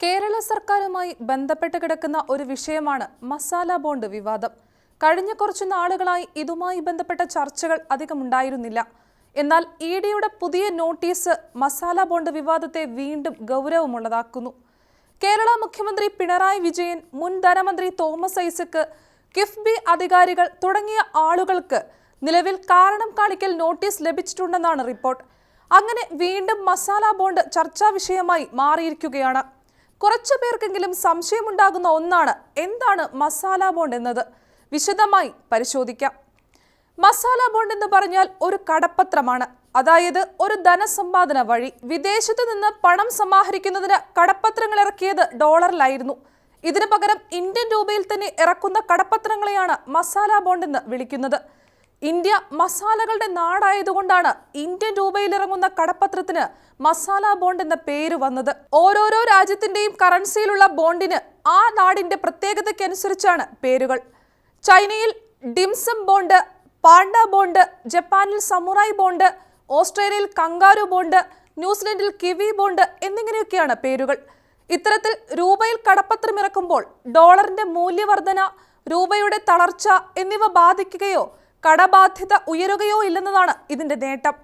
കേരള സർക്കാരുമായി ബന്ധപ്പെട്ട് കിടക്കുന്ന ഒരു വിഷയമാണ് മസാല ബോണ്ട് വിവാദം. കഴിഞ്ഞ കുറച്ച് നാളുകളായി ഇതുമായി ബന്ധപ്പെട്ട ചർച്ചകൾ അധികം ഉണ്ടായിരുന്നില്ല എന്നാൽ ഇ ഡിയുടെ പുതിയ നോട്ടീസ് മസാല ബോണ്ട് വിവാദത്തെ വീണ്ടും ഗൗരവമുള്ളതാക്കുന്നു. കേരള മുഖ്യമന്ത്രി പിണറായി വിജയൻ മുൻ ധനമന്ത്രി തോമസ് ഐസക്ക് കിഫ്ബി അധികാരികൾ തുടങ്ങിയ ആളുകൾക്ക് നിലവിൽ കാരണം കാണിക്കൽ നോട്ടീസ് ലഭിച്ചിട്ടുണ്ടെന്നാണ് റിപ്പോർട്ട്. അങ്ങനെ വീണ്ടും മസാല ബോണ്ട് ചർച്ചാ വിഷയമായി മാറിയിരിക്കുകയാണ്. കുറച്ചു പേർക്കെങ്കിലും സംശയമുണ്ടാകുന്ന ഒന്നാണ് എന്താണ് മസാല ബോണ്ട് എന്നത്? വിശദമായി പരിശോധിക്കാം. മസാല ബോണ്ട് എന്ന് പറഞ്ഞാൽ ഒരു കടപ്പത്രമാണ്. അതായത് ഒരു ധനസമ്പാദന വഴി വിദേശത്ത് നിന്ന് പണം സമാഹരിക്കുന്നതിന് കടപ്പത്രങ്ങൾ ഇറക്കിയത് ഡോളറിലായിരുന്നു. ഇതിനു പകരം ഇന്ത്യൻ രൂപയിൽ തന്നെ ഇറക്കുന്ന കടപ്പത്രങ്ങളെയാണ് മസാല ബോണ്ട് എന്ന് വിളിക്കുന്നത്. ഇന്ത്യ മസാലകളുടെ നാടായതുകൊണ്ടാണ് ഇന്ത്യൻ രൂപയിൽ ഇറങ്ങുന്ന കടപ്പത്രത്തിന് മസാല ബോണ്ട് എന്ന പേര് വന്നത്. ഓരോരോ രാജ്യത്തിന്റെയും കറൻസിയിലുള്ള ബോണ്ടിന് ആ നാടിന്റെ പ്രത്യേകതയ്ക്കനുസരിച്ചാണ് പേരുകൾ. ചൈനയിൽ dim sum bond panda bond ജപ്പാനിൽ സമുറായി ബോണ്ട് ഓസ്ട്രേലിയയിൽ കങ്കാരു ബോണ്ട് ന്യൂസിലൻഡിൽ കിവി ബോണ്ട് എന്നിങ്ങനെയൊക്കെയാണ് പേരുകൾ. ഇത്തരത്തിൽ രൂപയിൽ കടപ്പത്രം ഇറക്കുമ്പോൾ ഡോളറിന്റെ മൂല്യവർധന രൂപയുടെ തളർച്ച എന്നിവ ബാധിക്കുകയോ കടബാധ്യത ഉയരുകയോ ഇല്ലെന്നതാണ് ഇതിന്റെ നേട്ടം.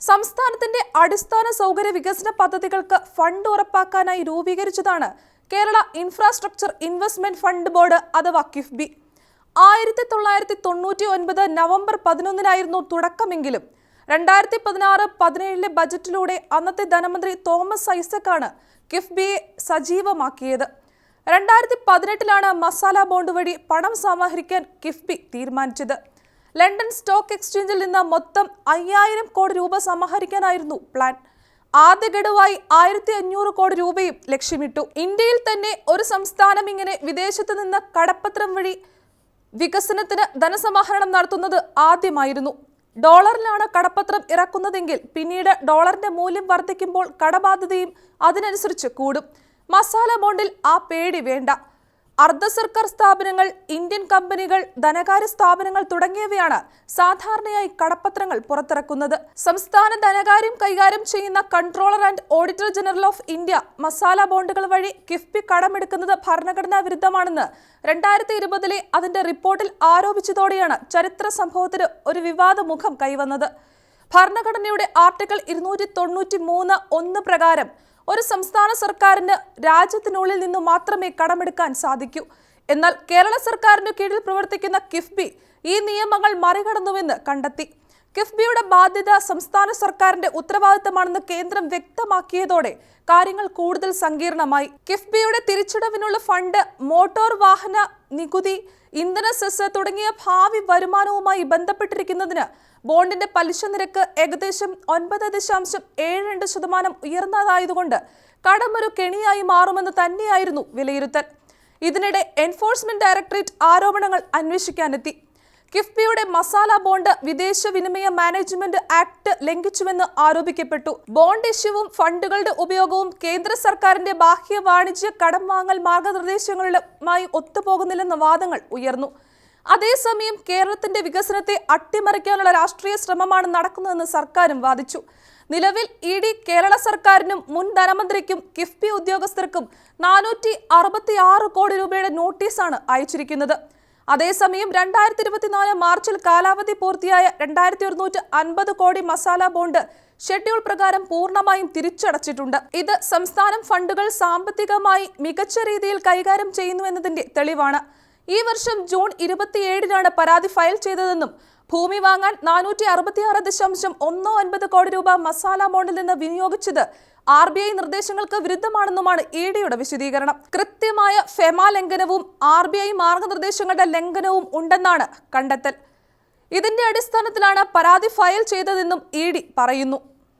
സംസ്ഥാനത്തിന്റെ അടിസ്ഥാന സൗകര്യ വികസന പദ്ധതികൾക്ക് ഫണ്ട് ഉറപ്പാക്കാനായി രൂപീകരിച്ചതാണ് Kerala infrastructure investment fund board അഥവാ കിഫ്ബി. ആയിരത്തി തൊള്ളായിരത്തി തൊണ്ണൂറ്റി ഒൻപത് നവംബർ പതിനൊന്നിനായിരുന്നു തുടക്കമെങ്കിലും രണ്ടായിരത്തി പതിനാറ് പതിനേഴിലെ ബജറ്റിലൂടെ അന്നത്തെ ധനമന്ത്രി തോമസ് ഐസക്കാണ് കിഫ്ബിയെ സജീവമാക്കിയത്. രണ്ടായിരത്തി പതിനെട്ടിലാണ് മസാല ബോണ്ട് വഴി പണം സമാഹരിക്കാൻ കിഫ്ബി തീരുമാനിച്ചത്. ലണ്ടൻ സ്റ്റോക്ക് എക്സ്ചേഞ്ചിൽ നിന്ന് മൊത്തം അയ്യായിരം കോടി രൂപ സമാഹരിക്കാനായിരുന്നു പ്ലാൻ. ആദ്യ ഗഡുവായി ആയിരത്തി അഞ്ഞൂറ് കോടി രൂപയും ലക്ഷ്യമിട്ടു. ഇന്ത്യയിൽ തന്നെ ഒരു സംസ്ഥാനം ഇങ്ങനെ വിദേശത്ത് നിന്ന് കടപ്പത്രം വഴി വികസനത്തിന് ധനസമാഹരണം നടത്തുന്നത് ആദ്യമായിരുന്നു. ഡോളറിലാണ് കടപ്പത്രം ഇറക്കുന്നതെങ്കിൽ പിന്നീട് ഡോളറിന്റെ മൂല്യം വർദ്ധിക്കുമ്പോൾ കടബാധ്യതയും അതിനനുസരിച്ച് കൂടും. മസാല ബോണ്ടിൽ ആ പേടി വേണ്ട. അർദ്ധ സർക്കാർ സ്ഥാപനങ്ങൾ ഇന്ത്യൻ കമ്പനികൾ ധനകാര്യ സ്ഥാപനങ്ങൾ തുടങ്ങിയവയാണ് സാധാരണയായി കടപ്പത്രങ്ങൾ പുറത്തിറക്കുന്നത്. സംസ്ഥാന ധനകാര്യം കൈകാര്യം ചെയ്യുന്ന controller and auditor general of India masala ബോണ്ടുകൾ വഴി കിഫ്ബി കടമെടുക്കുന്നത് ഭരണഘടനാ വിരുദ്ധമാണെന്ന് രണ്ടായിരത്തി ഇരുപതിലെ അതിന്റെ റിപ്പോർട്ടിൽ ആരോപിച്ചതോടെയാണ് ചരിത്ര സംഭവത്തിന് ഒരു വിവാദ മുഖം കൈവന്നത്. ഭരണഘടനയുടെ ആർട്ടിക്കിൾ ഇരുന്നൂറ്റി തൊണ്ണൂറ്റി മൂന്ന് ഒന്ന് പ്രകാരം ഒരു സംസ്ഥാന സർക്കാരിന് രാജ്യത്തിനുള്ളിൽ നിന്നു മാത്രമേ കടമെടുക്കാൻ സാധിക്കൂ. എന്നാൽ കേരള സർക്കാരിന് കീഴിൽ പ്രവർത്തിക്കുന്ന കിഫ്ബി ഈ നിയമങ്ങൾ മറികടന്നുവെന്ന് കണ്ടെത്തി. കിഫ്ബിയുടെ ബാധ്യത സംസ്ഥാന സർക്കാരിന്റെ ഉത്തരവാദിത്തമാണെന്ന് കേന്ദ്രം വ്യക്തമാക്കിയതോടെ കാര്യങ്ങൾ കൂടുതൽ സങ്കീർണമായി. കിഫ്ബിയുടെ തിരിച്ചടവിനുള്ള ഫണ്ട് മോട്ടോർ വാഹന നികുതി ഇന്ധന സെസ് തുടങ്ങിയ ഭാവി വരുമാനവുമായി ബന്ധപ്പെട്ടിരിക്കുന്നതിന് ബോണ്ടിന്റെ പലിശ നിരക്ക് ഏകദേശം ഒൻപത് ദശാംശം ഏഴ് രണ്ട് ശതമാനം ഉയർന്നതായതുകൊണ്ട് കടമൊരു കെണിയായി മാറുമെന്ന് തന്നെയായിരുന്നു വിലയിരുത്തൽ. ഇതിനിടെ എൻഫോഴ്സ്മെന്റ് ഡയറക്ടറേറ്റ് ആരോപണങ്ങൾ അന്വേഷിക്കാനെത്തി. കിഫ്ബിയുടെ മസാല ബോണ്ട് വിദേശ വിനിമയ മാനേജ്മെന്റ് ആക്ട് ലംഘിച്ചുവെന്ന് ആരോപിക്കപ്പെട്ടു. ബോണ്ട് ഇഷ്യൂവും ഫണ്ടുകളുടെ ഉപയോഗവും കേന്ദ്ര സർക്കാരിന്റെ ബാഹ്യ വാണിജ്യ കടം വാങ്ങൽ മാർഗനിർദ്ദേശങ്ങളുമായി ഒത്തുപോകുന്നില്ലെന്ന വാദങ്ങൾ ഉയർന്നു. അതേസമയം കേരളത്തിന്റെ വികസനത്തെ അട്ടിമറിക്കാനുള്ള രാഷ്ട്രീയ ശ്രമമാണ് നടക്കുന്നതെന്ന് സർക്കാരും വാദിച്ചു. നിലവിൽ ഇ ഡി കേരള സർക്കാരിനും മുൻ ധനമന്ത്രിക്കും കിഫ്ബി ഉദ്യോഗസ്ഥർക്കും നാനൂറ്റി അറുപത്തി ആറ് കോടി രൂപയുടെ നോട്ടീസാണ് അയച്ചിരിക്കുന്നത്. അതേസമയം രണ്ടായിരത്തി ഇരുപത്തിനാല് മാർച്ചിൽ കാലാവധി പൂർത്തിയായ രണ്ടായിരത്തി ഒരുന്നൂറ്റി അൻപത് കോടി മസാല ബോണ്ട് ഷെഡ്യൂൾ പ്രകാരം പൂർണമായും തിരിച്ചടച്ചിട്ടുണ്ട്. ഇത് സംസ്ഥാനം ഫണ്ടുകൾ സാമ്പത്തികമായി മികച്ച രീതിയിൽ കൈകാര്യം ചെയ്യുന്നു എന്നതിന്റെ തെളിവാണ്. ഈ വർഷം ജൂൺ ഇരുപത്തിയേഴിനാണ് പരാതി ഫയൽ ചെയ്തതെന്നും ഭൂമി വാങ്ങാൻ നാനൂറ്റി അറുപത്തിയാറ് ദശാംശം ഒന്നോ ഒൻപത് കോടി രൂപ മസാല ബോണ്ടിൽ നിന്ന് വിനിയോഗിച്ചത് ആർ ബി ഐ നിർദ്ദേശങ്ങൾക്ക് വിരുദ്ധമാണെന്നുമാണ് ഇ ഡിയുടെ വിശദീകരണം. കൃത്യമായ ഫെമ ലംഘനവും ആർ ബി ഐ മാർഗനിർദ്ദേശങ്ങളുടെ ലംഘനവും ഉണ്ടെന്നാണ് കണ്ടെത്തൽ. ഇതിന്റെ അടിസ്ഥാനത്തിലാണ് പരാതി ഫയൽ ചെയ്തതെന്നും ഇ ഡി പറയുന്നു.